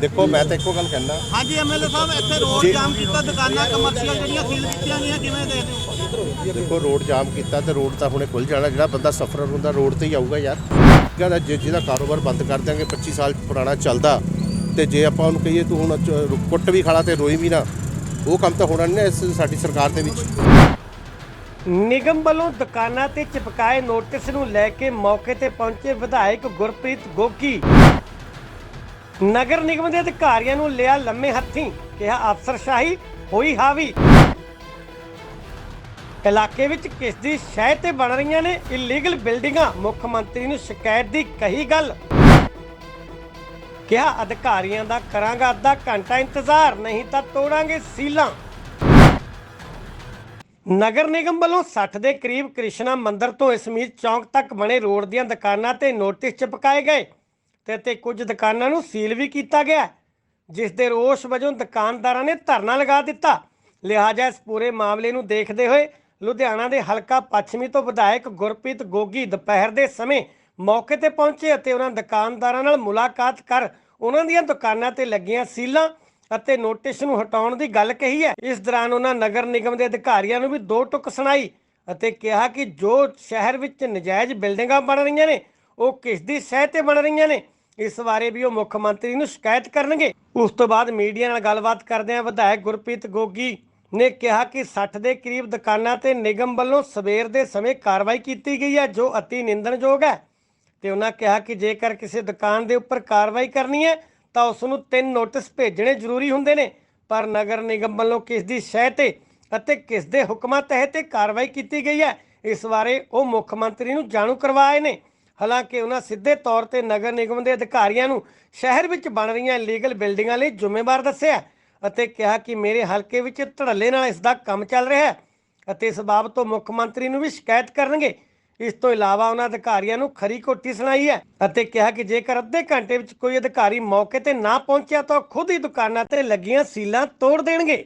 ਦੇਖੋ ਮੈਂ ਤਾਂ ਇੱਕੋ ਗੱਲ ਕਹਿਣਾ ਹਾਂਜੀ ਐਮਐਲਏ ਸਾਹਿਬ ਇੱਥੇ ਰੋਡ। ਜਾਮ ਕੀਤਾ ਦੁਕਾਨਾਂ ਕਮਰਸ਼ੀਅਲ ਜਿਹੜੀਆਂ ਸੀਲ ਕੀਤੀਆਂ ਗਈਆਂ ਕਿਵੇਂ ਦੇਖਦੇ ਹੋ? ਦੇਖੋ ਰੋਡ ਜਾਮ ਕੀਤਾ ਤੇ ਰੋਡ ਤਾਂ ਹੁਣੇ ਖੁੱਲ ਜਾਣਾ ਜਿਹੜਾ ਬੰਦਾ ਸਫਰਰ ਹੁੰਦਾ ਰੋਡ ਤੇ ਹੀ ਆਊਗਾ ਯਾਰ। ਕਹਿੰਦਾ ਜੇ ਜਿਹਦਾ ਕਾਰੋਬਾਰ ਬੰਦ ਕਰ ਦਿਆਂਗੇ 25 ਸਾਲ ਪੁਰਾਣਾ ਚੱਲਦਾ ਤੇ ਜੇ ਆਪਾਂ ਉਹਨੂੰ ਕਹੀਏ ਤੂੰ ਹੁਣ ਕੁੱਟ ਵੀ ਖਾਲਾ ਤੇ ਰੋਈ ਵੀ ਨਾ। ਉਹ ਕੰਮ ਤਾਂ ਹੋਣਾ ਨਹੀਂ ਨਾ ਇਸ ਸਾਡੀ ਸਰਕਾਰ ਦੇ ਵਿੱਚ। ਨਿਗਮ ਵੱਲੋਂ ਦੁਕਾਨਾਂ ਤੇ ਚਿਪਕਾਏ ਨੋਟਿਸ ਨੂੰ ਲੈ ਕੇ ਮੌਕੇ ਤੇ ਪਹੁੰਚੇ ਵਿਧਾਇਕ ਗੁਰਪ੍ਰੀਤ ਗੋਗੀ। ਨਗਰ ਨਿਗਮ ਦੇ ਅਧਿਕਾਰੀਆਂ ਨੂੰ ਲਿਆ ਲੰਮੇ ਹੱਥੀਂ, ਕਿਹਾ ਅਫਸਰਸ਼ਾਹੀ ਹੋਈ ਹਾਵੀ। ਇਲਾਕੇ ਵਿੱਚ ਕਿਸ ਦੀ ਸ਼ਹਿ ਤੇ ਬਣ ਰਹੀਆਂ ਨੇ ਇਲੀਗਲ ਬਿਲਡਿੰਗਾਂ ਮੁੱਖ ਮੰਤਰੀ ਨੂੰ ਸ਼ਿਕਾਇਤ ਦੀ ਕਹੀ ਗੱਲ। ਕਿਹਾ ਅਧਿਕਾਰੀਆਂ ਦਾ ਕਰਾਂਗਾ ਅੱਧਾ ਘੰਟਾ ਇੰਤਜ਼ਾਰ, ਨਹੀਂ ਤਾਂ ਤੋੜਾਂਗੇ ਸੀਲਾਂ। ਨਗਰ ਨਿਗਮ ਵੱਲੋਂ 60 ਦੇ ਕਰੀਬ ਕ੍ਰਿਸ਼ਨਾ ਮੰਦਿਰ ਤੋਂ ਇਸਮੀਤ ਚੌਂਕ ਤੱਕ ਬਣੇ ਰੋਡ ਦੀਆਂ ਦੁਕਾਨਾਂ ਤੇ ਨੋਟਿਸ ਚਿਪਕਾਏ ਗਏ। ਤੇ ਤੇ ਕੁਝ ਦੁਕਾਨਾਂ ਨੂੰ ਸੀਲ ਵੀ ਕੀਤਾ ਗਿਆ ਜਿਸ ਦੇ ਰੋਸ ਵਜੋਂ ਦੁਕਾਨਦਾਰਾਂ ਨੇ ਧਰਨਾ ਲਗਾ ਦਿੱਤਾ। ਲਿਹਾਜ਼ਾ ਇਸ ਪੂਰੇ ਮਾਮਲੇ ਨੂੰ ਦੇਖਦੇ ਹੋਏ ਲੁਧਿਆਣਾ ਦੇ ਹਲਕਾ ਪੱਛਮੀ ਤੋਂ ਵਿਧਾਇਕ ਗੁਰਪ੍ਰੀਤ ਗੋਗੀ ਦੁਪਹਿਰ ਦੇ ਸਮੇਂ ਮੌਕੇ ਤੇ ਪਹੁੰਚੇ ਅਤੇ ਉਹਨਾਂ ਦੁਕਾਨਦਾਰਾਂ ਨਾਲ ਮੁਲਾਕਾਤ ਕਰ ਉਹਨਾਂ ਦੀਆਂ ਦੁਕਾਨਾਂ ਤੇ ਲੱਗੀਆਂ ਸੀਲਾਂ ਅਤੇ ਨੋਟਿਸ ਨੂੰ ਹਟਾਉਣ ਦੀ ਗੱਲ ਕਹੀ ਹੈ। ਇਸ ਦੌਰਾਨ ਉਹਨਾਂ ਨਗਰ ਨਿਗਮ ਦੇ ਅਧਿਕਾਰੀਆਂ ਨੂੰ ਵੀ ਦੋ ਟੁਕ ਸੁਣਾਈ ਅਤੇ ਕਿਹਾ ਕਿ ਜੋ ਸ਼ਹਿਰ ਵਿੱਚ ਨਜਾਇਜ਼ ਬਿਲਡਿੰਗਾਂ ਬਣ ਰਹੀਆਂ ਨੇ, ਉਹ ਕਿਸ ਦੀ ਸਹਿ ਤੇ ਬਣ ਰਹੀਆਂ ਨੇ ਇਸ ਬਾਰੇ ਵੀ ਉਹ ਮੁੱਖ ਮੰਤਰੀ ਨੂੰ ਸ਼ਿਕਾਇਤ ਕਰਨਗੇ। ਉਸ ਤੋਂ ਬਾਅਦ ਮੀਡੀਆ ਨਾਲ ਗੱਲਬਾਤ ਕਰਦਿਆਂ ਵਿਧਾਇਕ ਗੁਰਪ੍ਰੀਤ ਗੋਗੀ ਨੇ ਕਿਹਾ ਕਿ 60 ਦੇ ਕਰੀਬ ਦੁਕਾਨਾਂ ਤੇ ਨਿਗਮ ਵੱਲੋਂ ਸਵੇਰ ਦੇ ਸਮੇਂ ਕਾਰਵਾਈ ਕੀਤੀ ਗਈ ਹੈ, ਜੋ ਅਤੀ ਨਿੰਦਣਯੋਗ ਹੈ। ਤੇ ਉਹਨਾਂ ਕਿਹਾ ਕਿ ਜੇਕਰ ਕਿਸੇ ਦੁਕਾਨ ਦੇ ਉੱਪਰ ਕਾਰਵਾਈ ਕਰਨੀ ਹੈ, ਤਾਂ ਉਸ ਨੂੰ ਤਿੰਨ ਨੋਟਿਸ ਭੇਜਣੇ ਜ਼ਰੂਰੀ ਹੁੰਦੇ ਨੇ। ਪਰ ਨਗਰ ਨਿਗਮ ਵੱਲੋਂ ਕਿਸ ਦੀ ਸ਼ਹਿ ਤੇ ਅਤੇ ਕਿਸ ਦੇ ਹੁਕਮਾਂ ਤਹਿਤ ਕਾਰਵਾਈ ਕੀਤੀ ਗਈ ਹੈ, ਇਸ ਬਾਰੇ ਉਹ ਮੁੱਖ ਮੰਤਰੀ ਨੂੰ ਜਾਣੂ ਕਰਵਾਏ ਨੇ। ਹਾਲਾਂਕਿ ਉਹਨਾਂ ਸਿੱਧੇ ਤੌਰ ਤੇ ਨਗਰ ਨਿਗਮ ਦੇ ਅਧਿਕਾਰੀਆਂ ਨੂੰ ਸ਼ਹਿਰ ਵਿੱਚ ਬਣ ਰਹੀਆਂ ਇਲੀਗਲ ਬਿਲਡਿੰਗਾਂ ਲਈ ਜ਼ਿੰਮੇਵਾਰ ਦੱਸਿਆ ਅਤੇ ਕਿਹਾ ਕਿ ਮੇਰੇ ਹਲਕੇ ਵਿੱਚ ਧੜੱਲੇ ਨਾਲ ਇਸ ਦਾ ਕੰਮ ਚੱਲ ਰਿਹਾ ਹੈ ਅਤੇ ਇਸ ਬਾਬਤ ਉਹ ਮੁੱਖ ਮੰਤਰੀ ਨੂੰ ਵੀ ਸ਼ਿਕਾਇਤ ਕਰਨਗੇ। ਇਸ ਤੋਂ ਇਲਾਵਾ ਉਹਨਾਂ ਅਧਿਕਾਰੀਆਂ ਨੂੰ ਖਰੀ ਘੋਟੀ ਸੁਣਾਈ ਹੈ ਅਤੇ ਕਿਹਾ ਕਿ ਜੇਕਰ ਅੱਧੇ ਘੰਟੇ ਵਿੱਚ ਕੋਈ ਅਧਿਕਾਰੀ ਮੌਕੇ ਤੇ ਨਾ ਪਹੁੰਚਿਆ ਤਾਂ ਉਹ ਖੁਦ ਹੀ ਦੁਕਾਨਾਂ ਤੇ ਲੱਗੀਆਂ ਸੀਲਾਂ ਤੋੜ ਦੇਣਗੇ।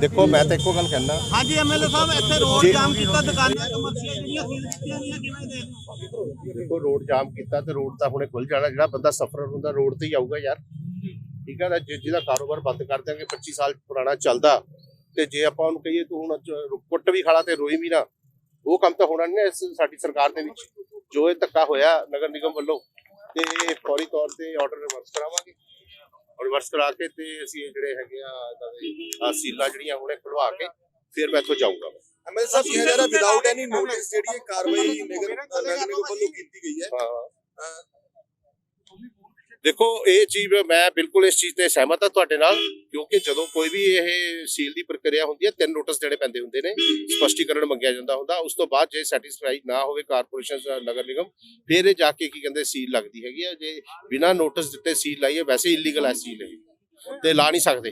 ਦੇਖੋ ਮੈਂ ਤਾਂ ਇੱਕੋ ਗੱਲ ਕਹਿਣਾ ਹਾਂਜੀ ਐਮਐਲਏ ਸਾਹਿਬ ਇੱਥੇ ਰੋਡ। ਜਾਮ ਕੀਤਾ ਦੁਕਾਨਾਂ ਕਮਰਸ਼ੀਅਲ ਜਿਹੜੀਆਂ ਸੀਲ ਕੀਤੀਆਂ ਗਈਆਂ ਕਿਵੇਂ ਹੋ? ਦੇਖੋ ਰੋਡ ਜਾਮ ਕੀਤਾ ਤੇ ਰੋਡ ਤਾਂ ਹੁਣੇ ਖੁੱਲ ਜਾਣਾ ਜਿਹੜਾ ਬੰਦਾ ਸਫਰਰ ਹੁੰਦਾ ਰੋਡ ਤੇ ਹੀ ਆਊਗਾ ਯਾਰ। ਠੀਕ ਹੈ ਨਾ ਜੇ ਜਿਹਦਾ ਕਾਰੋਬਾਰ ਬੰਦ ਕਰ ਦਿਆਂਗੇ 25 ਸਾਲ ਪੁਰਾਣਾ ਚੱਲਦਾ ਤੇ ਜੇ ਆਪਾਂ ਉਹਨੂੰ ਕਹੀਏ ਤੂੰ ਹੁਣ ਕੁੱਟ ਵੀ ਖਾਲਾ ਤੇ ਰੋਈ ਵੀ ਨਾ ਉਹ ਕੰਮ ਤਾਂ ਹੋਣਾ ਨਹੀਂ ਸਾਡੀ ਸਰਕਾਰ ਦੇ ਵਿੱਚ। ਜੋ ਇਹ ਧੱਕਾ ਹੋਇਆ ਨਗਰ ਨਿਗਮ ਵੱਲੋਂ ਤੇ ਫੌਰੀ ਤੌਰ ਤੇ ਆਰਡਰ ਰਿਵਰਸ ਕਰਾਵਾਂਗੇ। ਰਿਵਰਸ ਕਰਾ ਕੇ ਤੇ ਅਸੀਂ ਇਹ ਜਿਹੜੇ ਹੈਗੇ ਆ ਇਹਨਾਂ ਦੇ ਸੀਲਾਂ ਜਿਹੜੀਆਂ ਹੁਣੇ ਖੁਲਵਾ ਕੇ ਫਿਰ ਮੈਂ ਇੱਥੋਂ ਜਾਊਂਗਾ ਐਮਐਲ ਸਾਹਿਬ ਕਿਹਾ ਜਾ ਰਿਹਾ ਵਿਦਆਊਟ ਐਨੀ ਨੋਟਿਸ ਜਿਹੜੀ ਇਹ ਕਾਰਵਾਈ ਨਗਰ ਨਗਰ ਨਿਗਮ ਵੱਲੋਂ ਕੀਤੀ ਗਈ ਹੈ। ਹਾਂ। ਦੇਖੋ ਇਹ ਚੀਜ਼ ਮੈਂ ਬਿਲਕੁਲ ਇਸ ਚੀਜ਼ ਤੇ ਸਹਿਮਤ ਹਾਂ ਤੁਹਾਡੇ ਨਾਲ ਕਿਉਂਕਿ ਜਦੋਂ ਕੋਈ ਵੀ ਇਹ ਸੀਲ ਦੀ ਪ੍ਰਕਿਰਿਆ ਹੁੰਦੀ ਹੈ ਤਿੰਨ ਨੋਟਿਸ ਦੇਣੇ ਪੈਂਦੇ ਹੁੰਦੇ ਨੇ ਸਪਸ਼ਟੀਕਰਨ ਮੰਗਿਆ ਜਾਂਦਾ ਹੁੰਦਾ ਉਸ ਤੋਂ ਬਾਅਦ ਜੇ ਸੈਟੀਸਫਾਈ ਨਾ ਹੋਵੇ ਕਾਰਪੋਰੇਸ਼ਨ ਨਗਰ ਨਿਗਮ ਫਿਰ ਇਹ ਜਾ ਕੇ ਕੀ ਕਹਿੰਦੇ ਸੀਲ ਲੱਗਦੀ ਹੈਗੀ ਆ। ਜੇ ਬਿਨਾਂ ਨੋਟਿਸ ਦਿੱਤੇ ਸੀਲ ਲਾਈਏ ਵੈਸੇ ਇਲੀਗਲ ਹੈ ਸੀਲ ਇਹ। ਤੇ ਲਾ ਨਹੀਂ ਸਕਦੇ।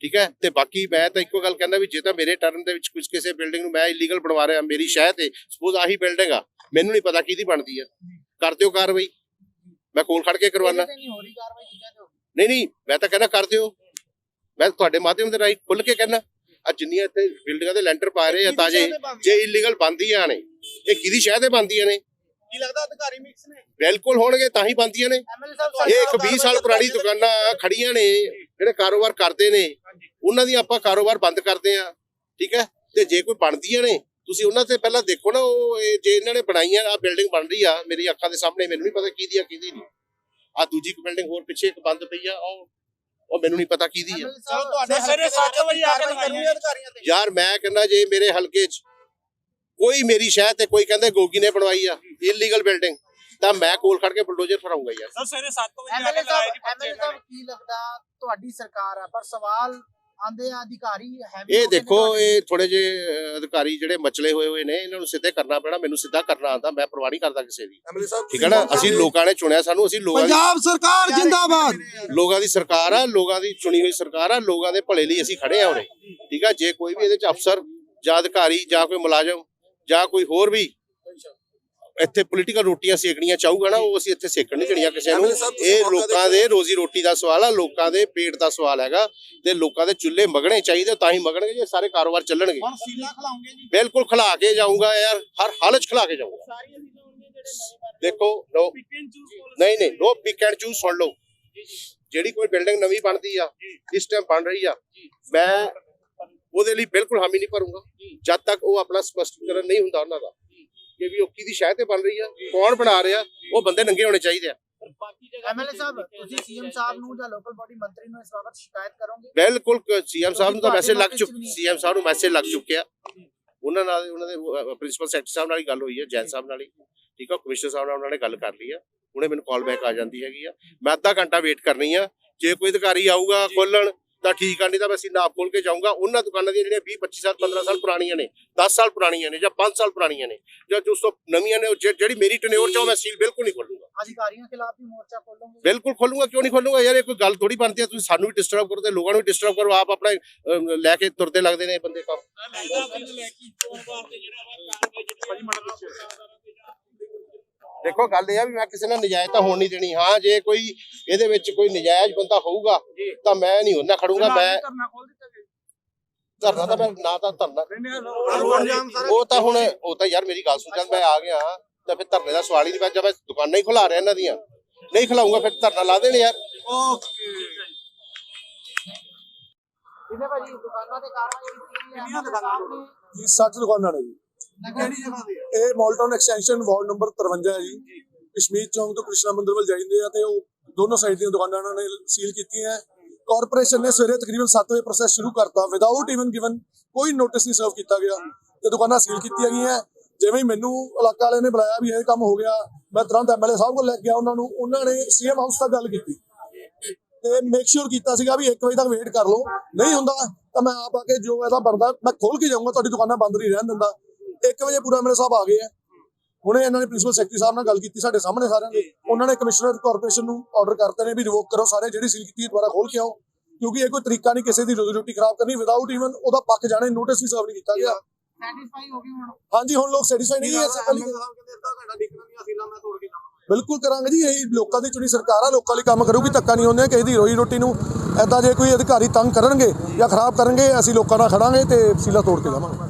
ਠੀਕ ਹੈ? ਤੇ ਬਾਕੀ ਮੈਂ ਤਾਂ ਇੱਕੋ ਗੱਲ ਕਹਿੰਦਾ ਵੀ ਜੇ ਤਾਂ ਮੇਰੇ ਟਰਮ ਦੇ ਵਿੱਚ ਕੁਝ ਕਿਸੇ ਬਿਲਡਿੰਗ ਨੂੰ ਮੈਂ ਇਲੀਗਲ ਬਣਵਾ ਰਿਹਾ ਮੇਰੀ ਸ਼ਹਿ ਤੇ ਸਪੋਜ਼ ਆਹੀ ਬਿਲਡਿੰਗ ਆ ਮੈਨੂੰ ਨਹੀਂ ਪਤਾ ਕਿਹਦੀ ਬਣਦੀ ਹੈ ਕਰ ਦਿਓ ਕਾਰਵਾਈ। ਮੈਂ ਕੋਲ ਖੜ ਕੇ ਕਰਵਾਉਣਾ ਨਹੀਂ ਨਹੀਂ ਮੈਂ ਤਾਂ ਕਹਿੰਦਾ ਕਰ ਦਿਓ। ਮੈਂ ਤੁਹਾਡੇ ਮਾਧਿਅਮ ਦੇ ਰਾਹੀਂ ਖੁੱਲ ਕੇ ਕਹਿੰਦਾ। ਆ ਜਿੰਨੀਆਂ ਇੱਥੇ ਬਿਲਡਿੰਗਾਂ ਦੇ ਲੈਂਟਰ ਪਾ ਰਹੇ ਆ ਤਾਜੇ ਜੇ ਇਲੀਗਲ ਬੰਦੀਆਂ ਨੇ। ਇਹ ਕਿਹਦੀ ਸ਼ਹਿ ਤੇ ਬੰਦੀਆਂ ਨੇ? ਕੀ ਲੱਗਦਾ ਅਧਿਕਾਰੀ ਮਿਕਸ ਨੇ? ਬਿਲਕੁਲ ਹੋਣਗੇ ਤਾਂ ਹੀ ਬੰਦੀਆਂ ਨੇ। ਇਹ ਇੱਕ 20 ਸਾਲ ਪੁਰਾਣੀ ਦੁਕਾਨਾਂ ਖੜੀਆਂ ਨੇ ਜਿਹੜੇ ਕਾਰੋਬਾਰ ਕਰਦੇ ਨੇ ਉਹਨਾਂ ਦੀ ਆਪਾਂ ਕਾਰੋਬਾਰ ਬੰਦ ਕਰਦੇ ਆ ਠੀਕ ਹੈ? ਤੇ ਜੇ ਕੋਈ ਬਣਦੀਆਂ ਨੇ ਤੁਸੀਂ ਉਹਨਾਂ ਤੇ ਪਹਿਲਾਂ ਦੇਖੋ ਨਾ ਉਹ ਇਹ ਜੇ ਇਹਨਾਂ ਨੇ ਬਣਾਈਆਂ ਆ ਬਿਲਡਿੰਗ ਬਣ ਰਹੀ ਆ ਮੇਰੀ ਅੱਖਾਂ ਦੇ ਸਾਹਮਣੇ ਮੈਨੂੰ ਨਹੀਂ ਪਤਾ ਕਿਹਦੀ ਆ ਕਿਹਦੀ ਨਹੀਂ। ਆ ਦੂਜੀ ਇੱਕ ਬਿਲਡਿੰਗ ਹੋਰ ਪਿੱਛੇ ਇੱਕ ਬੰਦ ਪਈ ਆ ਉਹ ਉਹ ਮੈਨੂੰ ਨਹੀਂ ਪਤਾ ਕਿਹਦੀ ਆ। ਚਲੋ ਤੁਹਾਡੇ ਸਵੇਰੇ 7 ਵਜੇ ਆ ਕੇ ਦਿਖਾਈਏ ਅਧਿਕਾਰੀਆਂ ਤੇ। ਯਾਰ ਮੈਂ ਕਹਿੰਦਾ ਜੇ ਮੇਰੇ ਹਲਕੇ 'ਚ ਕੋਈ ਮੇਰੀ ਸ਼ਹਿਰ ਤੇ ਕੋਈ ਕਹਿੰਦੇ ਗੋਗੀ ਨੇ ਬਣਵਾਈ ਆ ਇਲੀਗਲ ਬਿਲਡਿੰਗ ਤਾਂ ਮੈਂ ਕੋਲ ਖੜ ਕੇ ਬੁਲਡੋਜ਼ਰ ਫੜਾਉਂਗਾ ਯਾਰ। ਸਰ ਸਵੇਰੇ 7 ਵਜੇ ਆ ਕੇ ਜੀ ਐਮਐਲਏ ਸਾਹਿਬ ਕੀ ਲੱਗਦਾ ਤੁਹਾਡੀ ਸਰਕਾਰ ਆ? ਪਰ ਸਵਾਲ ਆਂਦੇ ਆ ਅਧਿਕਾਰੀ ਹੈ ਇਹ ਦੇਖੋ ਇਹ ਥੋੜੇ ਜੇ ਅਧਿਕਾਰੀ ਜਿਹੜੇ ਮਚਲੇ ਹੋਏ ਹੋਏ ਨੇ ਇਹਨਾਂ ਨੂੰ ਸਿੱਧੇ ਕਰਨਾ ਪੈਣਾ ਮੈਨੂੰ ਸਿੱਧਾ ਕਰਨਾ ਆਉਂਦਾ ਮੈਂ ਪਰਵਾਹ ਨਹੀਂ ਕਰਦਾ ਕਿਸੇ ਦੀ। ਠੀਕ ਹੈ ਨਾ? ਅਸੀਂ ਲੋਕਾਂ ਨੇ ਚੁਣਿਆ ਸਾਨੂੰ ਅਸੀਂ ਲੋਕਾਂ ਦੀ ਪੰਜਾਬ ਸਰਕਾਰ ਜਿੰਦਾਬਾਦ। ਲੋਕਾਂ ਦੀ ਸਰਕਾਰ ਆ ਲੋਕਾਂ ਦੀ ਚੁਣੀ ਹੋਈ ਸਰਕਾਰ ਆ ਲੋਕਾਂ ਦੇ ਭਲੇ ਲਈ ਅਸੀਂ ਖੜੇ ਆ ਹੁਣੇ। ਠੀਕ ਆ? ਜੇ ਕੋਈ ਵੀ ਇਹਦੇ ਚ ਅਫਸਰ ਜਾਂ ਅਧਿਕਾਰੀ ਜਾਂ ਕੋਈ ਮੁਲਾਜ਼ਮ ਜਾਂ ਕੋਈ ਹੋਰ ਵੀ ਇੱਥੇ ਪੋਲੀਟੀਕਲ ਰੋਟੀਆਂ ਸੇਕਣੀਆਂ ਚਾਹੂਗਾ ਨਾ ਉਹ ਅਸੀਂ ਇੱਥੇ ਸੇਕਣ ਨਹੀਂ ਦੇਣੀਆਂ ਕਿਸੇ ਨੂੰ। ਇਹ ਲੋਕਾਂ ਦੇ ਰੋਜ਼ੀ ਰੋਟੀ ਦਾ ਸਵਾਲ ਆ ਲੋਕਾਂ ਦੇ ਪੇਟ ਦਾ ਸਵਾਲ ਹੈਗਾ ਤੇ ਲੋਕਾਂ ਦੇ ਚੁੱਲ੍ਹੇ ਮਗਣੇ ਚਾਹੀਦੇ ਤਾਂ ਹੀ ਮਗਣਗੇ ਜੇ ਸਾਰੇ ਕਾਰੋਬਾਰ ਚੱਲਣਗੇ। ਹੁਣ ਸੀਲਾ ਖਲਾਉਂਗੇ ਜੀ। ਬਿਲਕੁਲ ਖਿਲਾ ਕੇ ਜਾਊਂਗਾ ਯਾਰ ਹਰ ਹਾਲਤ 'ਚ ਖਿਲਾ ਕੇ ਜਾਊਂਗਾ। ਦੇਖੋ ਲੋ ਨਹੀਂ ਨਹੀਂ ਨੋ ਪਿਕ ਐਂਡ ਚੂਜ਼ ਸੁਣ ਲਓ। ਜਿਹੜੀ ਕੋਈ ਬਿਲਡਿੰਗ ਨਵੀਂ ਬਣਦੀ ਆ ਇਸ ਟਾਈਮ ਬਣ ਰਹੀ ਆ ਮੈਂ ਉਹਦੇ ਲਈ ਬਿਲਕੁਲ ਹਾਮੀ ਨਹੀਂ ਭਰੂੰਗਾ। ਜਦ ਤੱਕ ਉਹ ਆਪਣਾ ਸਪਸ਼ਟੀਕਰਨ ਨਹੀਂ ਹੁੰਦਾ ਉਹਨਾਂ ਦਾ। ਕਿ ਵੀ ਉਹ ਕਿਹਦੀ ਸ਼ਾਇਦ ਤੇ ਬਣ ਰਹੀ ਆ। ਕੌਣ ਬਣਾ ਰਿਹਾ? ਉਹ ਬੰਦੇ ਨੰਗੇ ਹੋਣੇ ਚਾਹੀਦੇ ਆ। ਐਮਐਲਏ ਸਾਹਿਬ ਤੁਸੀਂ ਸੀਐਮ ਸਾਹਿਬ ਨੂੰ ਜਾਂ ਲੋਕਲ ਬਾਡੀ ਮੰਤਰੀ ਨੂੰ ਇਸ ਬਾਬਤ ਸ਼ਿਕਾਇਤ ਕਰੋਗੇ? ਬਿਲਕੁਲ ਸੀਐਮ ਸਾਹਿਬ ਨੂੰ ਤਾਂ ਮੈਸੇਜ ਲੱਗ ਚੁੱਕ ਸੀਐਮ ਸਾਹਿਬ ਨੂੰ ਮੈਸੇਜ ਲੱਗ ਚੁੱਕਿਆ। ਉਹਨਾਂ ਨਾਲ ਉਹਨਾਂ ਦੇ ਪ੍ਰਿੰਸੀਪਲ ਸੈਕਟਰੀ ਸਾਹਿਬ ਨਾਲ ਹੀ ਗੱਲ ਹੋਈ ਹੈ ਜੈਨ ਸਾਹਿਬ ਨਾਲ ਹੀ। ਠੀਕ ਆ ਕਮਿਸ਼ਨਰ ਸਾਹਿਬ ਨਾਲ ਉਹਨਾਂ ਨੇ ਗੱਲ ਕਰ ਲਈ ਆ। ਉਹਨੇ ਮੈਨੂੰ ਕਾਲ ਬੈਕ ਆ ਜਾਂਦੀ ਹੈਗੀ ਆ। ਮੈਂ ਅੱਧਾ ਘੰਟਾ ਵੇਟ ਕਰਨੀ ਆ। ਜੇ ਕੋਈ ਅਧਿਕਾਰੀ ਆਊਗਾ ਖੋਲਣ ਤਾਂ ਠੀਕ ਆ ਨਹੀਂ ਤਾਂ ਮੈਂ ਅਸੀਂ ਨਾਪ ਖੋਲ ਕੇ ਜਾਊਂਗਾ। ਉਹਨਾਂ ਦੁਕਾਨਾਂ ਦੀਆਂ ਜਿਹੜੀਆਂ 20 25 ਸਾਲ 15 ਸਾਲ ਪੁਰਾਣੀਆਂ ਨੇ 10 ਸਾਲ ਪੁਰਾਣੀਆਂ ਨੇ ਜਾਂ 5 ਸਾਲ ਪੁਰਾਣੀਆਂ ਨੇ ਜਾਂ ਜੋ ਉਸ ਤੋਂ ਨਵੀਆਂ ਨੇ ਜਿਹੜੀ ਮੇਰੀ ਟਨਿਓਰ ਚ ਮੈਂ ਸੀਲ ਬਿਲਕੁਲ ਨਹੀਂ ਖੋਲੂੰਗਾ ਅਧਿਕਾਰੀਆਂ ਖਿਲਾਫ ਵੀ ਮੋਰਚਾ ਖੋਲੋਗੇ ਬਿਲਕੁਲ ਖੋਲੂੰਗਾ ਕਿਉਂ ਨਹੀਂ ਖੋਲੂੰਗਾ ਯਾਰ ਇਹ ਕੋਈ ਗੱਲ ਥੋੜੀ ਬਣਦੀ ਹੈ ਤੁਸੀਂ ਸਾਨੂੰ ਵੀ ਡਿਸਟਰਬ ਕਰੋ ਤੇ ਲੋਕਾਂ ਨੂੰ ਵੀ ਡਿਸਟਰਬ ਕਰੋ ਆਪ ਆਪਣਾ ਲੈ ਕੇ ਤੁਰਦੇ ਲੱਗਦੇ ਨੇ ਇਹ ਬੰਦੇ ਕੰਮ। ਦੇਖੋ ਗੱਲ ਇਹ ਆ ਵੀ ਮੈਂ ਕਿਸੇ ਨਾਲ ਨਜਾਇਜ਼ ਤਾਂ ਹੋਣ ਨਹੀਂ ਦੇਣੀ। ਹਾਂ ਜੇ ਕੋਈ ਇਹਦੇ ਵਿੱਚ ਕੋਈ ਨਜਾਇਜ਼ ਬੰਦਾ ਹੋਊਗਾ ਤਾਂ ਮੈਂ ਨਹੀਂ ਉਹਨਾਂ ਖੜੂੰਗਾ ਮੈਂ। ਧਰਨਾ ਤਾਂ ਮੈਂ ਨਾ ਤਾਂ ਧਰਨਾ। ਉਹ ਤਾਂ ਹੁਣ ਉਹ ਤਾਂ ਯਾਰ ਮੇਰੀ ਗੱਲ ਸੁਣ ਜਦ ਮੈਂ ਆ ਗਿਆ। ਤਾਂ ਫਿਰ ਧਰਨੇ ਦਾ ਸਵਾਲ ਹੀ ਨਹੀਂ ਪਿਆ ਜਦ ਮੈਂ ਦੁਕਾਨਾਂ ਹੀ ਖੁਲਾ ਰਿਹਾ ਇਹਨਾਂ ਦੀਆਂ। ਨਹੀਂ ਖਿਲਾਉਂਗਾ ਫਿਰ ਧਰਨਾ ਲਾ ਦੇਣ ਯਾਰ। ਇਹਨੇ ਭਾਜੀ ਦੁਕਾਨਾਂ ਤੇ ਕਾਰਵਾਈ ਕੀਤੀ ਹੈ ਕਿੰਨੀਆਂ ਦੁਕਾਨਾਂ ਜੀ 60 ਦੁਕਾਨਾਂ ਨੇ ਜੀ। ਕਿਹੜੀ ਜਗ੍ਹਾ ਤੇ ਇਹ ਮੋਲਟਨ ਐਕਸਟੈਂਸ਼ਨ ਵਾਰਡ ਨੰਬਰ 53 ਹੈ ਜੀ। ਕਸ਼ਮੀਰ ਚੌਂਕ ਤੋਂ ਕ੍ਰਿਸ਼ਨਾ ਮੰਦਿਰ ਵੱਲ ਜਾਂਦੇ ਆ ਤੇ ਉਹ ਦੋਨੋਂ ਸਾਈਡ ਦੀਆਂ ਦੁਕਾਨਾਂ ਇਹਨਾਂ ਨੇ ਸੀਲ ਕੀਤੀਆਂ ਕਾਰਪੋਰੇਸ਼ਨ ਨੇ ਸਵੇਰੇ ਤਕਰੀਬਨ 7 ਵਜੇ ਪ੍ਰੋਸੈਸ ਸ਼ੁਰੂ ਕਰਤਾ। ਵਿਦਆਊਟ ਇਵਨ ਗਿਵਨ ਕੋਈ ਨੋਟਿਸ ਨਹੀਂ ਸਰਵ ਕੀਤਾ ਗਿਆ। ਤੇ ਦੁਕਾਨਾਂ ਸੀਲ ਕੀਤੀਆਂ ਗਈਆਂ। ਜਿਵੇਂ ਹੀ ਮੈਨੂੰ ਇਲਾਕਾ ਵਾਲਿਆਂ ਨੇ ਬੁਲਾਇਆ ਵੀ ਇਹ ਕੰਮ ਹੋ ਗਿਆ, ਮੈਂ ਤੁਰੰਤ ਐਮਐਲਏ ਸਾਹਿਬ ਕੋਲ ਲੈ ਗਿਆ। ਉਹਨਾਂ ਨੂੰ, ਉਹਨਾਂ ਨੇ ਸੀਐਮ ਹਾਊਸ ਤੱਕ ਗੱਲ ਕੀਤੀ। ਤੇ ਮੇਕ ਸ਼ੋਰ ਕੀਤਾ ਸੀਗਾ ਵੀ 1 ਵਜੇ ਤੱਕ ਵੇਟ ਕਰ ਲਓ। ਨਹੀਂ ਹੁੰਦਾ ਤਾਂ ਮੈਂ ਆਪ ਆ ਕੇ ਜੋ ਇਹਦਾ ਬਣਦਾ, ਮੈਂ ਖੋਲ ਕੇ ਜਾਊਂਗਾ। ਤੁਹਾਡੀ ਦੁਕਾਨਾਂ ਬੰਦ ਨਹੀਂ ਰਹਿਣ ਦਿੰਦਾ। 1 ਵਜੇ ਪੂਰਾ ਐਮਐਲਏ ਸਾਹਿਬ ਆ ਗਏ ਆ ਹੁਣੇ ਇਹਨਾਂ ਨੇ ਪ੍ਰਿੰਸੀਪਲ ਸੈਕਟਰੀ ਸਾਹਿਬ ਨਾਲ ਗੱਲ ਕੀਤੀ ਸਾਡੇ ਸਾਹਮਣੇ ਸਾਰਿਆਂ ਦੇ ਉਹਨਾਂ ਨੇ ਕਮਿਸ਼ਨਰ ਕਾਰਪੋਰੇਸ਼ਨ ਨੂੰ ਆਰਡਰ ਕਰਤੇ ਨੇ ਵੀ ਰਿਵੋਕ ਕਰੋ ਸਾਰੇ ਜਿਹੜੀ ਸੀਲ ਕੀਤੀ ਹੈ ਦੁਬਾਰਾ ਖੋਲ ਕੇ ਆਓ ਕਿਉਂਕਿ ਇਹ ਕੋਈ ਤਰੀਕਾ ਨਹੀਂ ਕਿਸੇ ਦੀ ਰੋਜ਼ੀ ਰੋਟੀ ਖਰਾਬ ਕਰਨੀ ਵਿਦਆਊਟ ਇਵਨ ਉਹਦਾ ਪੱਕ ਜਾਣੇ ਨੋਟਿਸ ਵੀ ਸਰਵ ਨਹੀਂ ਕੀਤਾ ਗਿਆ ਸੈਟੀਸਫਾਈ ਹੋ ਗਈ ਹੁਣ ਹਾਂਜੀ ਹੁਣ ਲੋਕ ਸੈਟੀਸਫਾਈ ਨਹੀਂ ਹੈ ਇਸ ਗੱਲ ਲਈ। ਬਿਲਕੁਲ ਕਰਾਂਗੇ ਜੀ ਇਹ ਲੋਕਾਂ ਦੀ ਚੁਣੀ ਸਰਕਾਰ ਆ ਲੋਕਾਂ ਲਈ ਕੰਮ ਕਰੂਗੀ ਧੱਕਾ ਨਹੀਂ ਹੁੰਦੇ ਕਿਸੇ ਦੀ ਰੋਈ ਰੋਟੀ ਨੂੰ ਐਦਾਂ ਜੇ ਕੋਈ ਅਧਿਕਾਰੀ ਤੰਗ ਕਰਨਗੇ ਜਾਂ ਖਰਾਬ ਕਰਨਗੇ ਅਸੀਂ ਲੋਕਾਂ ਨਾਲ ਖੜਾਂਗੇ ਤੇ ਸੀਲਾ ਤੋੜ ਕੇ ਜਾਵਾਂਗੇ